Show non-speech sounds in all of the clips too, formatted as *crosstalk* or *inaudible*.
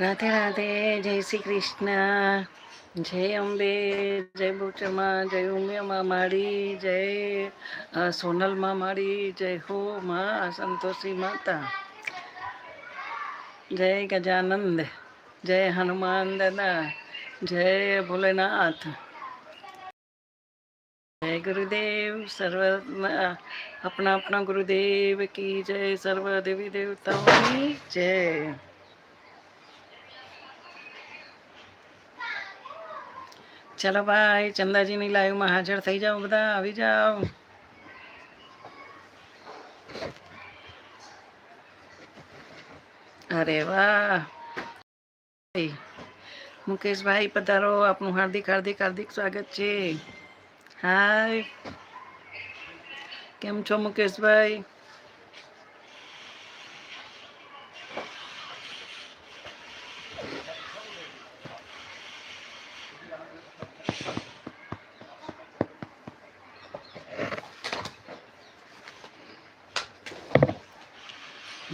રાધે રાધે, જય શ્રી કૃષ્ણ. જય અંબે, જય બુચમાં, જય ઉમિયામાં માળી, જય સોનલમાં માળી, જય હો માં સંતોષી માતા. જય ગજાનંદ, જય હનુમાન દાદા જય ભોલેનાથ. જય ગુરુદેવ, સર્વ આપણા આપણા ગુરુદેવ કી જય, સર્વ દેવી દેવતાઓની જય. ચાલો ભાઈ, ચંદાજીની લાઈવમાં હાજર થઈ જાઓ બધા, આવી જાઓ. અરે વાહ. મુકેશભાઈ પધારો, આપનું હાર્દિક હાર્દિક હાર્દિક સ્વાગત છે. હાય. કેમ છો મુકેશભાઈ?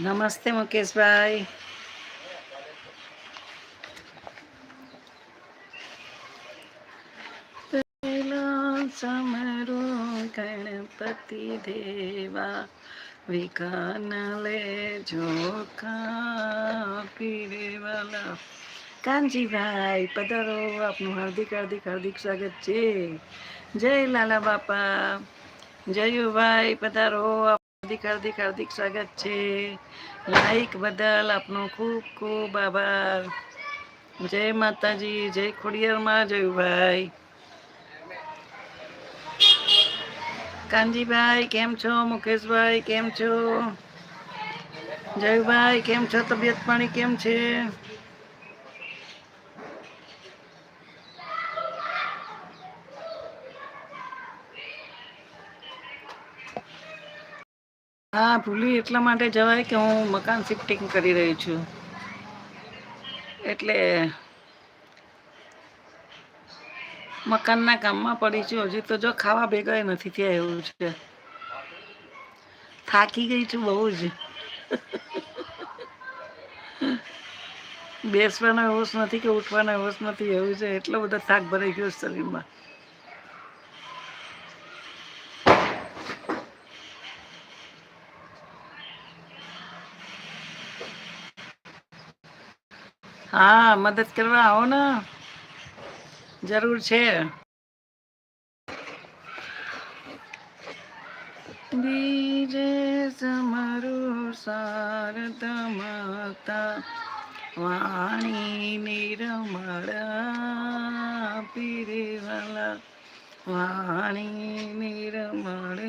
નમસ્તે મુકેશભાઈ સમરો ગણપતિ દેવા વિકાન લે જોખા કાનજીભાઈ પધારો આપનું હાર્દિક હાર્દિક હાર્દિક સ્વાગત છે જય લાલા બાપા જયુભાઈ પધારો હાર્દિક હાર્દિક હાર્દિક સ્વાગત છે લાઈક બદલ આપનો ખૂબ ખૂબ આભાર જય માતાજી જય ખોડિયારમાં જયુભાઈ કાનજીભાઈ કેમ છો મુકેશભાઈ કેમ છો જયુભાઈ કેમ છો તબિયત પાણી કેમ છે હા, ભૂલી એટલા માટે જવાય કે હું મકાન શિફ્ટિંગ કરી રહી છું. એટલે મકાનના કામમાં પડી છું. હજી તો જો ખાવા ભેગા નથી થયા એવું છે. થાકી ગઈ છું બહુ જ. બેસવાનો હોશ નથી કે ઉઠવાનો હોશ નથી, એવું છે. એટલો બધો થાક ભરાઈ ગયો શરીરમાં. હા, મદદ કરવા આવો ને. જરૂર છે. બીજે સમારું સાર તમતા વાણી નિરમળ પીરેવાલા, વાણી નિરમળ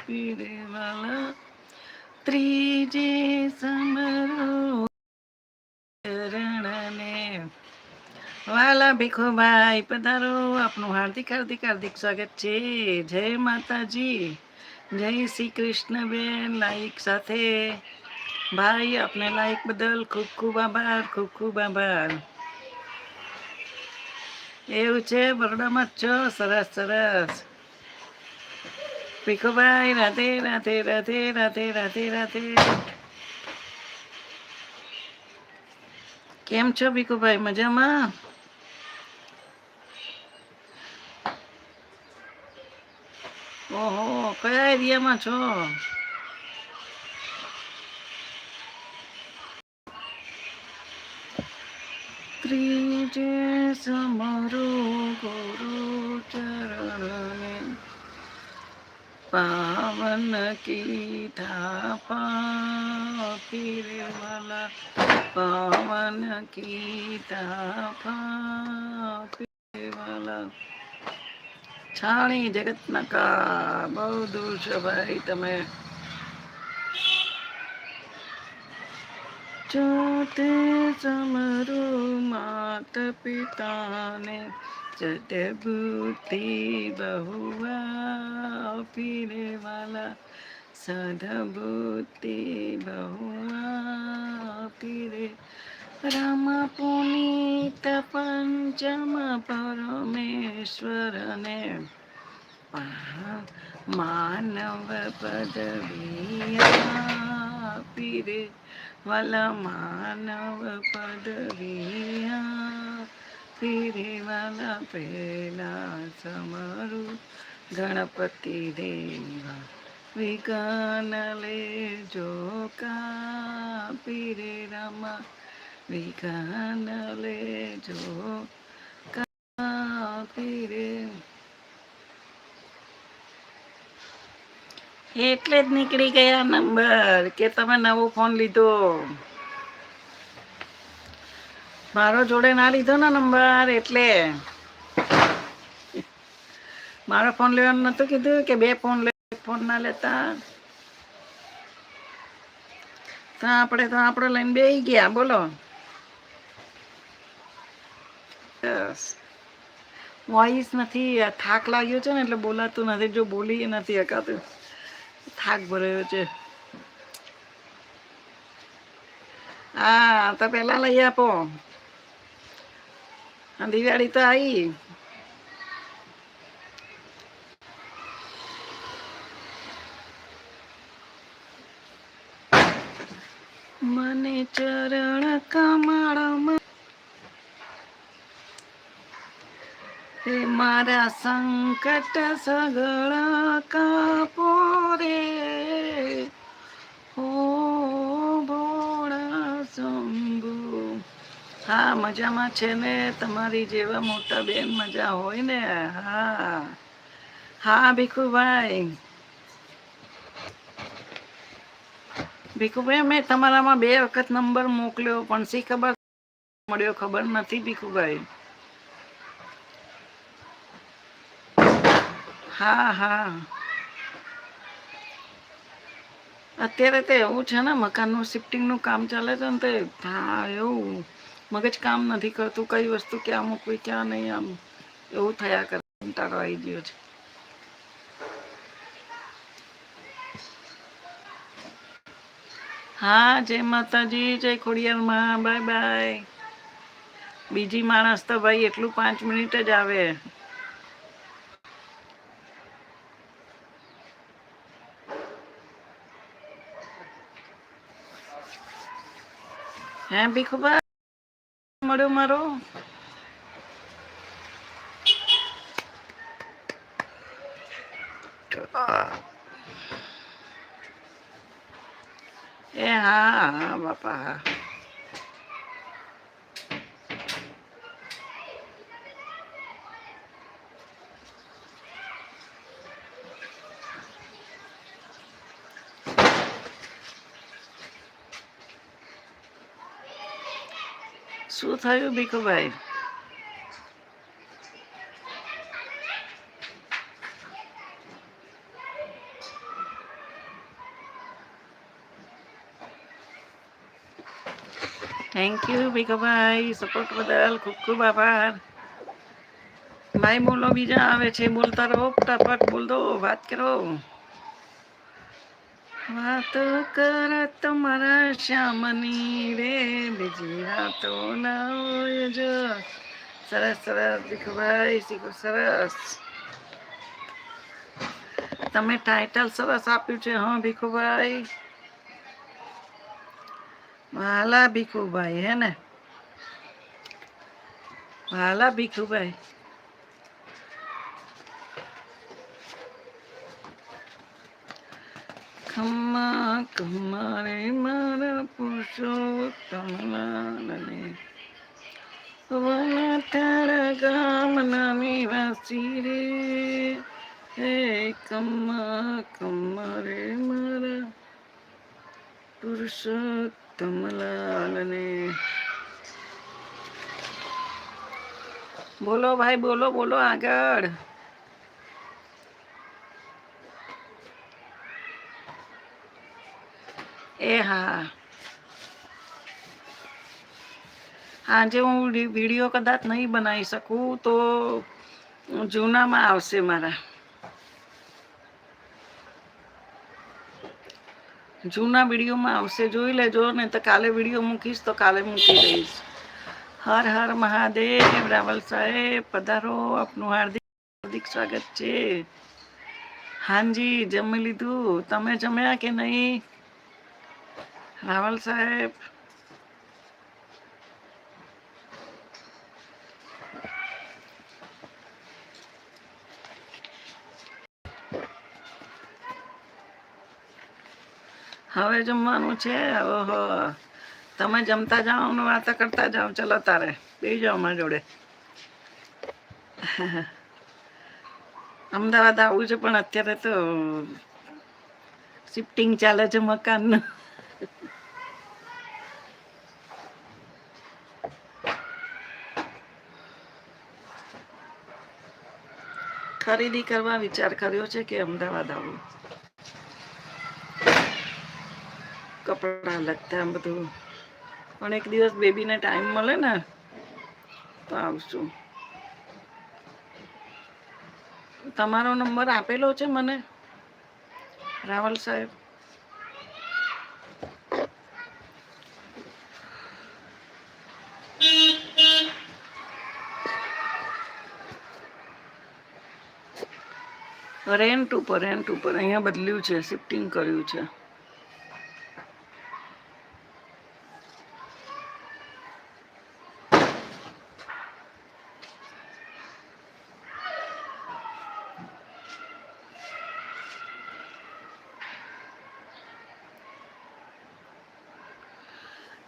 પીરેવાલા. ત્રીજે સમરું વાલા ભીખુભાઈ પધારો. આપનું હાર્દિક હાર્દિક હાર્દિક સ્વાગત છે. જય માતાજી. જય શ્રી કૃષ્ણ બેન લાઈક સાથે. ભાઈ, આપને લાઈક બદલ ખૂબ ખૂબ આભાર, ખૂબ ખૂબ આભાર. એવું છે? બરોડામાં જ છો? સરસ સરસ. ભીખુભાઈ રાધે રાધે રાધે રાધે રાધે રાધે. કેમ છો ભીખુભાઈ મજામાં? ઓહો કયા એરિયામાં છો? ત્રીજે સમરો ગુરુ ચરણને પાવન કીધા પાપી રે વાલા પાવન કીધા પાપી વાલા છાણી જગત નકા બહુ દૂર છે ભાઈ તમે. જોતે સમરો માત પિતાને સદબુદ્ધિ બહુઆ પીરે વાલા. સદબુદ્ધિ બહુઆ પીરે રામ પુનિત પંચમ પરમેશ્વરને માનવ પદવી આપી રે વલ માનવ પદરિયા રે વલ પેલા સમરું, ગણપતિ દેવા, વિઘન લેજો કાપી રે રામા વિઘન લેજો કાપી એટલે જ નીકળી ગયા નંબર કે તમે નવો ફોન લીધો. મારો જોડે ના લીધો ને નંબર એટલે. મારો ફોન લેવાનું નતું કીધું કે બે ફોન લે ફોન ના લેતા. તો આપણે તો આપણો લઈને બે ગયા. બોલો બસ વોઇસ નથી થાક લાગ્યો છે ને એટલે બોલાતું નથી જો બોલી નથી શકાતું થાક ભરાયો છે હા તો પહેલાં લઈ આપો દિવાળી તો આવી મને ચરણ કમળમાં મારા સંકટ સગળા કાપો રે. ઓ ભોળા શંભુ. હા, મજામાં છે ને? તમારી જેવા મોટા બેન મજા હોય ને? હા. હા, ભીખુભાઈ. ભીખુભાઈ, મેં તમારામાં બે વખત નંબર મોકલ્યો, પણ શી ખબર મળ્યો ખબર નથી ભીખુભાઈ. હા હા. અત્યારે તો એવું છે ને, મકાનનું શિફ્ટિંગનું કામ ચાલે છે ને, તે હા, એવું મગજ કામ નથી કરતું, કઈ વસ્તુ ક્યાં મૂકવી, ક્યાં નહીં, આમ એવું થયા કરે, કંટાળો આવી ગયો છે. હા, જય માતાજી, જય ખોડિયારમાં, બાય બાય. બીજી માણસ તો ભાઈ એટલું પાંચ મિનિટ જ આવે. હે ભીખુભાઈ મળ્યો મારો એ હા હા બાપા હા. શું થયું Bhikhubhai thank you Bhikhubhai support બદલ ખૂબ ખૂબ આભાર ભાઈ બોલો બીજા આવે છે બોલતા રહો ફટાફટ બોલ દો વાત કરો વાતો કરત મારા શ્યામની રે, બીજી વાતો ના હોય જો. સરસ સરસ ભીખુભાઈ શીખો, સરસ. તમે ટાઇટલ સરસ આપ્યું છે, હા, ભીખુભાઈ. વાલા ભીખુભાઈ, હે ને? વાલા ભીખુભાઈ. ખમ્મા કમારે મારા પુરુષોત્તમ લાલને વન તારા ગામના નિવાસી રે. હે કમ્મા કમારે મારા પુરુષોત્તમ લાલને બોલો ભાઈ, બોલો બોલો આગળ. એ હા આજે હું વીડિયો કદાચ નહીં બનાવી શકું તો જૂનામાં આવશે મારા. જૂના વિડીયોમાં આવશે, જોઈ લેજો ને તો કાલે વીડિયો મૂકીશ તો કાલે મૂકી દઈશ. હર હર મહાદેવ, રાવલ સાહેબ, પધારો, આપનું હાર્દિક હાર્દિક સ્વાગત છે. હાજી જમી લીધું? તમે જમ્યા કે નહીં? રાવલ સાહેબ. હવે જમવાનું છે. ઓહો. તમે જમતા જાઓ અને વાતા કરતા જાઓ. ચલો તારે. બે જાઓ મારા જોડે. અમદાવાદ આવવું છે, પણ અત્યારે તો શિફ્ટિંગ ચાલે છે મકાનનું ખરીદી કરવા વિચાર કર્યો છે કે અમદાવાદ આવું. કપડાં લગતા બધું. પણ એક દિવસ બેબીને ટાઈમ મળે ને, તો આવશું. તમારો નંબર આપેલો છે મને? રાવલ સાહેબ? રેન્ટ ઉપર રેન્ટ ઉપર. અહીંયા બદલ્યું છે શિફ્ટિંગ કર્યું છે.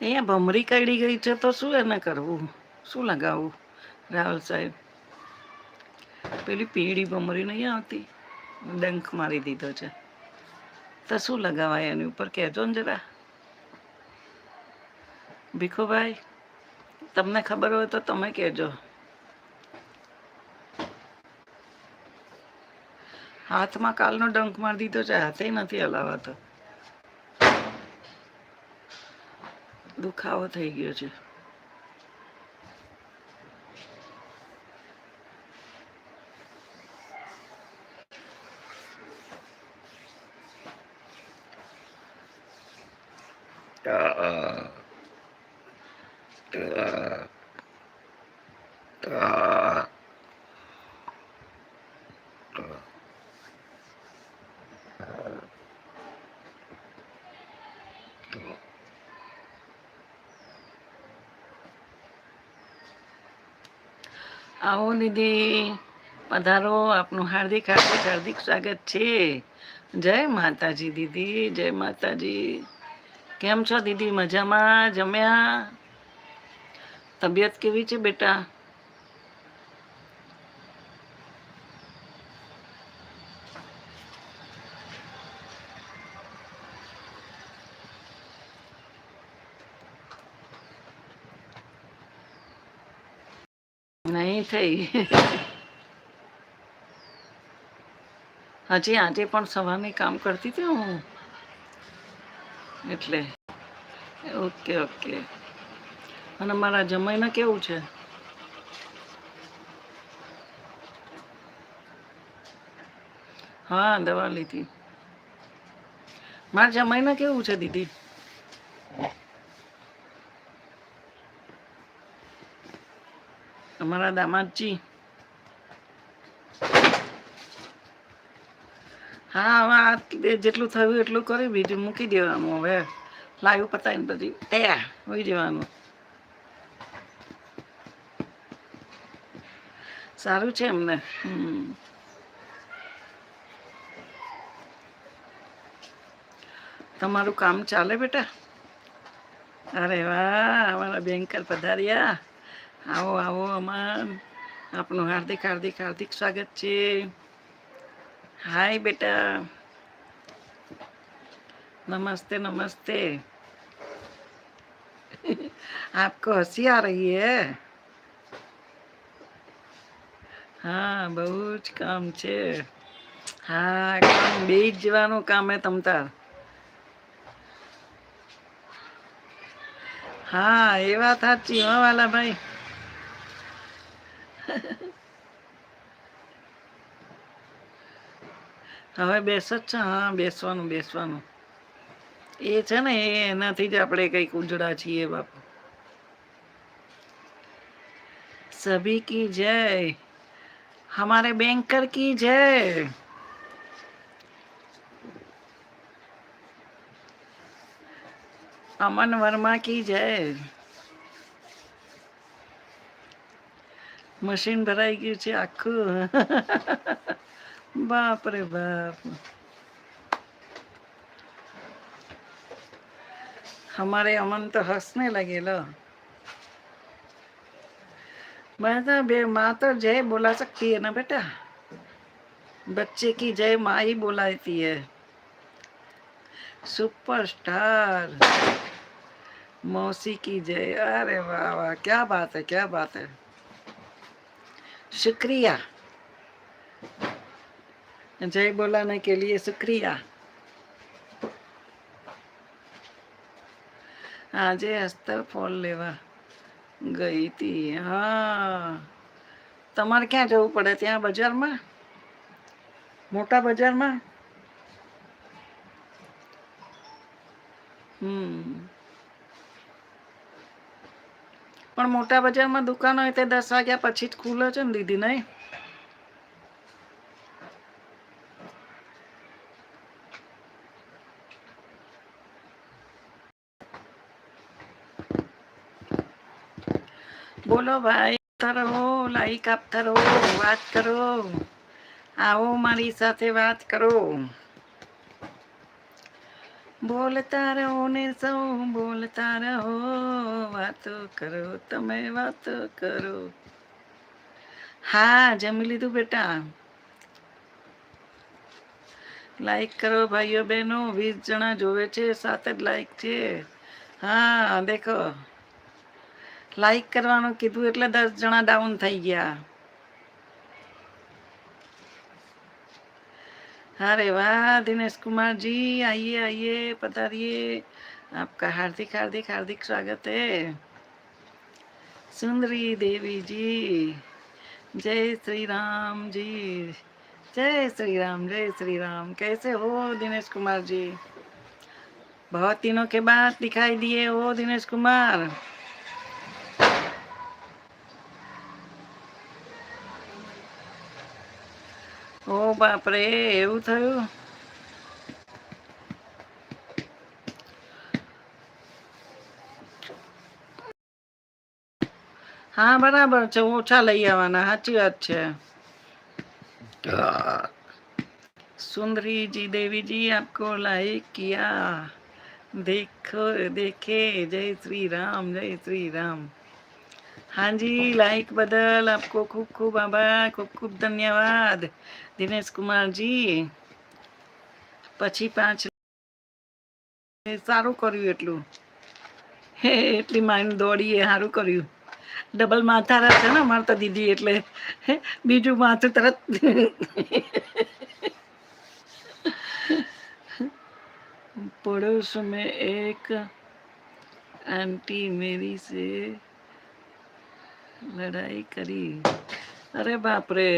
અહીંયા ભમરી કાઢી ગઈ છે તો શું એને કરવું? શું લગાવવું? રાહુલ સાહેબ. પેલી પીળી ભમરી નહીં આવતી. ડંખ મારી દીધો છે. તો શું લગાવાય એની ઉપર કહેજો ને જરા. ભીખુભાઈ, તમને ખબર હોય તો તમે કહેજો. હાથમાં કાલનો ડંખ મારી દીધો છે, હાથે નથી હલાવાતો. દુખાવો થઈ ગયો છે. આવો દીદી પધારો. આપનું હાર્દિક હાર્દિક હાર્દિક સ્વાગત છે. જય માતાજી દીદી, જય માતાજી. કેમ છો દીદી? મજામાં? જમ્યા? તબિયત કેવી છે બેટા નહીં થઈ. હજી આજે પણ સવારની કામ કરતી હતી હું. એટલે. Okay okay. અને મારા જમાઈને કેવું છે? હા, દવા લીધી. મારા જમાઈને કેવું છે, દીદી? અમારા દામાદજી. હા, હવે આ જેટલું થયું એટલું કરી બીજું મૂકી દેવાનું હવે. લાઈવ પતાવીને પછી તૈયાર હોઈ જવાનું. સારું છે એમને. હમ. તમારું કામ ચાલે બેટા? અરે વાહ, અમારા બેન્કર પધાર્યા. આવો આવો અમાન આપનું હાર્દિક હાર્દિક હાર્દિક સ્વાગત છે હાય બેટા नमस्ते नमस्ते आपको हंसी आ रही है હા બહુ જ કામ છે હા કામ બે જ જવાનું કામ હે તમતાર હા એ વાત સાચી હો વાલા ભાઈ હવે બેસ જ છે, હા, બેસવાનું બેસવાનું. એ છે ને, એ એનાથી જ આપણે કંઈક ઉજળા છીએ બાપુ. સભી કી જય. હમારે બેન્કર કી જય. અમન વર્મા કી જય. મશીન ભરાઈ ગયું છે આખું. *laughs* बाप रे बाप। हमारे अमन तो हंसने लगे, लो। मैं तो बे माँ तो जय बोला सकती है ना बेटा? बच्चे की जय माँ ही बोलाती है। सुपरस्टार। मौसी की जय। अरे वाह वाह, क्या बात है, क्या बात है। शुक्रिया। जय बोलाने के लिए शुक्रिया આજે અસ્તર ફોલ લેવા ગઈ હતી હા તમારે ક્યાં જવું પડે ત્યાં બજારમાં મોટા બજારમાં હમ પણ મોટા બજારમાં દુકાન હોય તે દસ વાગ્યા પછી જ ખુલે છે ને દીદી નહીં બોલો ભાઈ રહો લાઈક આપતા રહો વાત કરો. આવો મારી સાથે વાત કરો. બોલતા રહો ને સૌ, બોલતા રહો. વાતો કરો, તમે વાતો કરો. હા, જમી લીધું બેટા. લાઈક કરો ભાઈઓ બહેનો, વીસ જણા જોવે છે, સાત જ લાઈક છે. હા, દેખો. લાઈક કરવાનું કીધું એટલે દસ જણા ડાઉન થઈ ગયા अरे वाह दिनेश कुमार जी आइए आइए पधारिए आपका हार्दिक हार्दिक हार्दिक स्वागत है सुंदरी देवी जी जय श्री राम जी जय श्री राम जय श्री राम कैसे हो दिनेश कुमार जी बहुत दिनों के बाद दिखाई दिए हो दिनेश कुमार ઓ બાપરે એવું થયું હા બરાબર છે ઓછા લઈ આવવાના સાચી વાત છે सुंदरी जी देवी जी आपको लाइक किया देखो देखे जय श्री राम जय श्री राम हाँ जी लाइक बदल आपको खूब खूब आभार खूब खूब धन्यवाद દિનેશ કુમારજી પછી પાંચ સારું કર્યું એટલું હે એટલી માઇન્ડ દોડીએ સારું કર્યું ડબલ માથારા છે ને અમારે તો દીદી એટલે હે, બીજું માથું તરત *laughs* पड़ोस में एक आंटी मेरी से લડાઈ કરી. અરે બાપરે.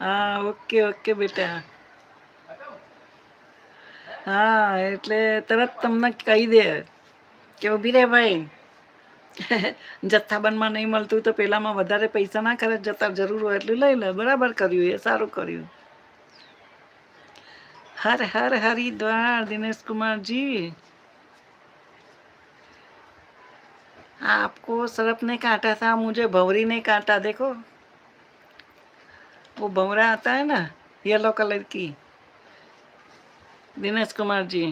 હા, ઓકે ઓકે બેટા. હા, એટલે તરત તમને કહી દે કે ઊભી રે ભાઈ. *laughs* જથ્થાબંધમાં નહીં મળતું તો પેલામાં વધારે પૈસા ના કરે જતા જરૂર હોય એટલું લઈ લે. બરાબર કર્યું, એ સારું કર્યું. હર હર હરિદ્વાર દિનેશ કુમારજી आपको सरप ने काटा था मुझे भंवरी ने काटा देखो वो भंवरा आता है ना येलो कलर की दिनेश कुमार जी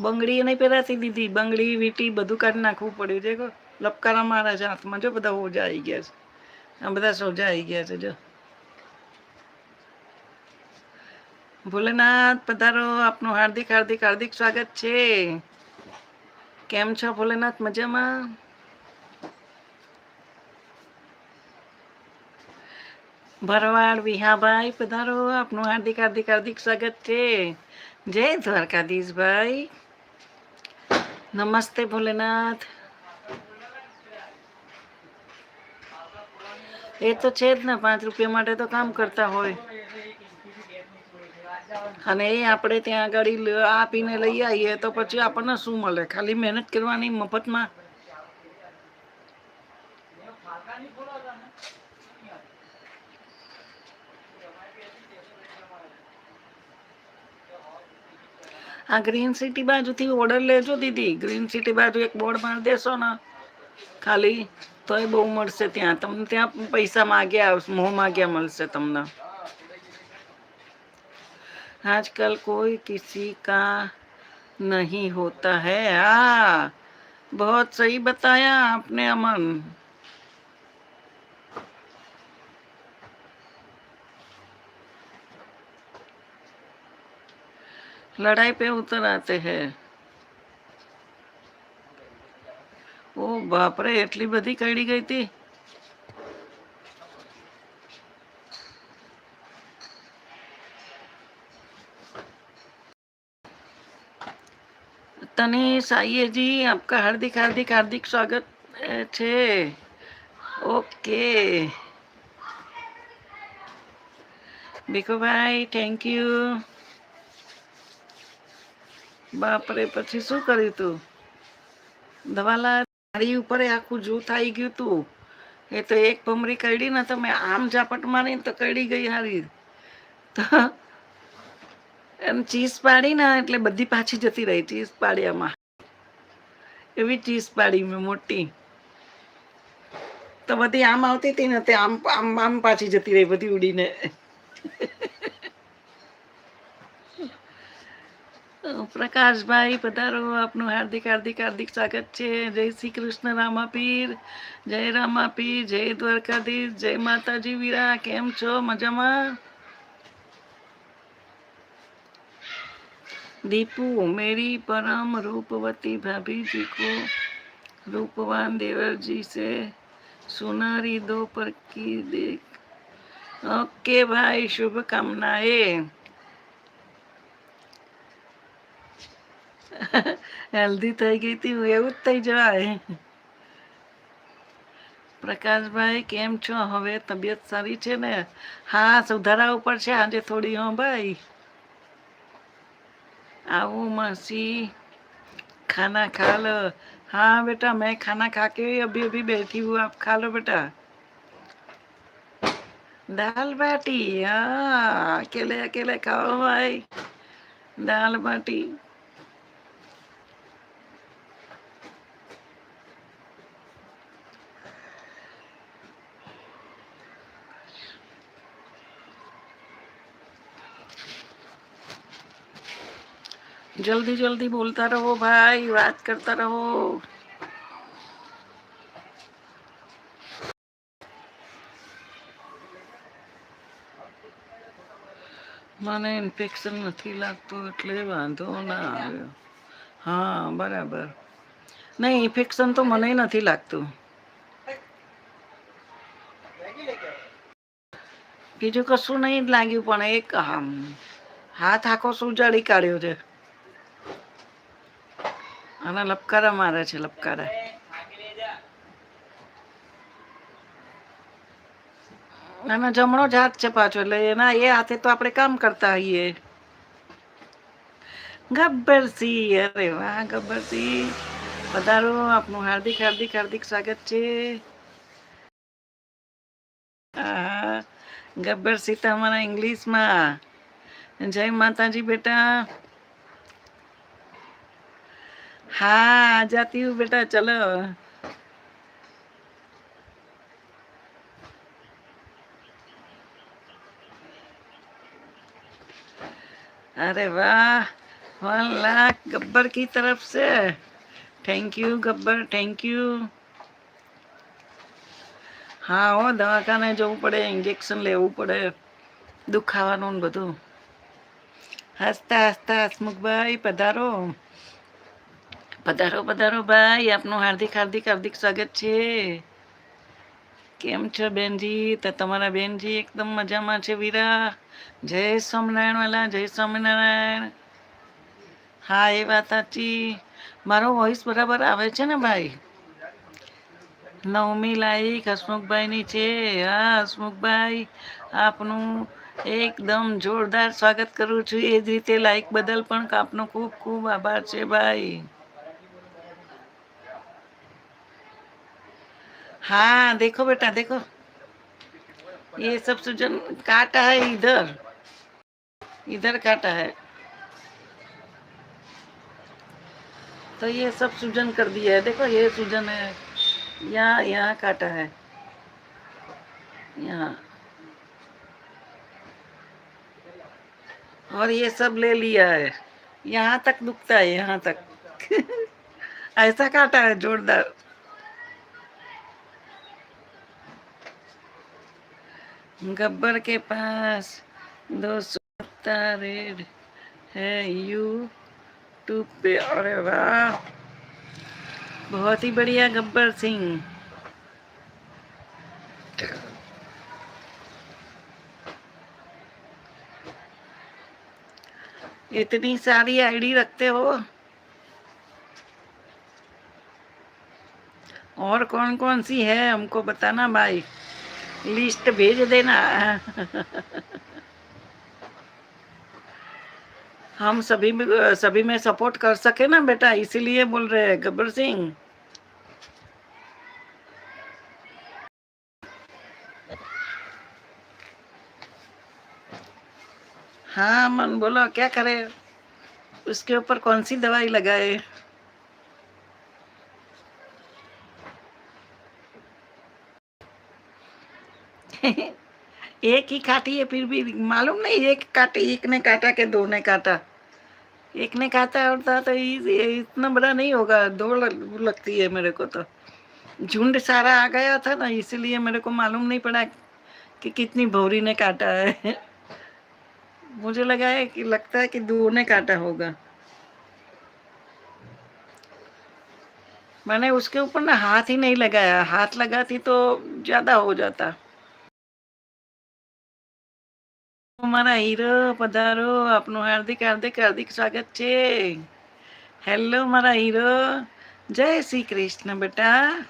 બંગડી નહીં પહેરાતી દીદી બંગડી વીટી બધું કાઢી નાખવું પડ્યું દેખો લપકારા મારા છે હાથમાં જો બધા ઓજા આવી ગયા છે આ બધા સોજા આવી ગયા છે જો ભોલેનાથ પધારો આપનું હાર્દિક હાર્દિક હાર્દિક સ્વાગત છે કેમ છો ભોલેનાથ? મજામાં? ભરવાડ, વિહાભાઈ, પધારો. આપનું હાર્દિક હાર્દિક હાર્દિક સ્વાગત છે. જય દ્વારકાધીશભાઈ નમસ્તે ભોલેનાથ. એ તો છે જ ને, પાંચ રૂપિયા માટે તો કામ કરતા હોય. અને એ આપણે ત્યાં આગળ આપીને લઈ આવીએ તો પછી આપણને શું મળે? ખાલી મહેનત કરવાની મફતમાં? આ ગ્રીન સિટી બાજુથી ઓર્ડર લેજો દીદી. ગ્રીન સિટી બાજુ એક બોર્ડ મારી દેશો ને. ખાલી તોય બહુ મળશે ત્યાં. તમને ત્યાં પૈસા માગ્યા, મોં માગ્યા મળશે તમને. आजकल कोई किसी का नहीं होता है हाँ बहुत सही बताया आपने अमन लड़ाई पे उतर आते हैं ઓ બાપરે એટલી બધી કડી ગઈ હતી તને સાઈએજી આપકા હાર્દિક હાર્દિક હાર્દિક સ્વાગત છે. ઓકે. ભીખુભાઈ થેન્ક યુ બાપરે, પછી શું કર્યું તું? દવાલા તારી ઉપર આખું જૂથ આવી ગયું તું. એ તો એક ભમરી કરડી ને તમે આમ ઝાપટ મારીને તો કરડી ગઈ હારી. તો એમ ચીઝ પાડી ને એટલે બધી પાછી જતી રહી ચીઝ આમાં એવી ચીઝ પાડી મેં મોટી. તો બધી આમ આવતી હતી ને તે આમ આમ આમ પાછી જતી રહી બધી ઉડીને. પ્રકાશભાઈ, પધારો. આપનું હાર્દિક હાર્દિક હાર્દિક સ્વાગત છે. જય શ્રી કૃષ્ણ, રામાપીર. જય રામાપીર, જય દ્વારકાધીશ, જય માતાજી વીરા. કેમ છો? મજામાં? દીપુ, ઉમેરી, પરમ, રૂપવતી ભાભીજી કો રૂપવાન દેવરજી સે, સુનારી દો પર કી દેખ. ઓકે ભાઈ, શુભકામનાએ. હેલ્ધી થઈ ગઈ હતી, હું એવું જ થઈ જવાય. પ્રકાશભાઈ, કેમ છો? હવે તબિયત સારી છે ને? હા, સુધારા ઉપર છે, આજે થોડી, હો ભાઈ. आओ मासी खाना खा लो हाँ बेटा मैं खाना खा के अभी अभी बैठी हूँ आप खा लो बेटा दाल बाटी हाँ अकेले अकेले खाओ भाई दाल बाटी જલ્દી જલ્દી બોલતા રહો ભાઈ, વાત કરતા રહો. મને ઇન્ફેક્શન નથી લાગતું એટલે વાંધો ના આવ્યો હા, બરાબર. નહીં ઇન્ફેક્શન તો મને નથી લાગતું. બીજું કશું નહીં લાગ્યું પણ એક હાથ આખો સુજાડી કાઢ્યો છે. અને લપકારા મારે છે, લપકારા. અને જમણો જ છે પાછો, એટલે એના એ હાથે તો આપણે કામ કરતા હોઈએ. ગબ્બરસિંહ અરે વાહ ગબ્બરસિંહ પધારો, આપનું હાર્દિક હાર્દિક હાર્દિક સ્વાગત છે. ગબ્બર ગબ્બરસિંહ તમારા ઇંગ્લિશમાં. જય માતાજી બેટા. हाँ आ जाती हूँ बेटा चलो अरे वाह वन लाख गब्बर की तरफ से thank you Gabbar thank you હા હો દવાખાને જવું પડે ઇન્જેક્શન લેવું પડે દુખાવાનું ને બધું હસતા હસતા હસમુખભાઈ પધારો પધારો પધારો ભાઈ, આપનું હાર્દિક હાર્દિક હાર્દિક સ્વાગત છે. કેમ છો બેનજી? તો તમારા બેનજી એકદમ મજામાં છે, વીરા. જય સ્વામિનારાયણ વાલા, જય સ્વામિનારાયણ. હા, એ વાત સાચી. મારો વોઇસ બરાબર આવે છે ને ભાઈ? નવમી લાઈક હસમુખભાઈની છે. હા, હસમુખભાઈ, આપનું એકદમ જોરદાર સ્વાગત કરું છું. એ જ રીતે લાઈક બદલ પણ આપનો ખૂબ ખૂબ આભાર છે ભાઈ. हाँ देखो बेटा, देखो। ये सब सुजन काटा है इधर। इधर काटा है। तो ये सब सूजन कर दिया है। देखो, ये सूजन है। यहाँ यहाँ काटा है। यहाँ। और ये सब ले लिया है। यहाँ तक दुखता है, यहाँ तक। *laughs* ऐसा काटा है, जोरदार। गब्बर के पास दो सौ रेड है, यू ट्यूब पे अरे वाह। बहुत ही बढ़िया गब्बर सिंह। इतनी सारी आईडी रखते हो। और कौन कौन सी है, हमको बताना भाई। लिस्ट भेज देना। हम सभी में सभी में सपोर्ट कर सके ना बेटा, इसीलिए बोल रहे हैं, गब्बर सिंह। हाँ मन बोलो, क्या करे? उसके ऊपर कौन सी दवाई लगाए? एक ही काटी है, फिर भी मालूम नहीं, एक काटी, एक ने काटा के दो ने काटा। एक ने काटा होता तो इतना बड़ा नहीं होगा, दो लगती है मेरे को तो। झुंड सारा आ गया था ना, इसीलिए मेरे को मालूम नहीं पड़ा कि कितनी भौरी ने काटा है। *laughs* मुझे लगा है कि, लगता है कि दो ने काटा होगा। मैंने उसके ऊपर ना हाथ ही नहीं लगाया, हाथ लगाती तो ज़्यादा हो जाता। મારા હીરો, પધારો. આપનું હાર્દિક હાર્દિક હાર્દિક સ્વાગત છે. હેલો મારા હીરો. જય શ્રી કૃષ્ણ બેટા.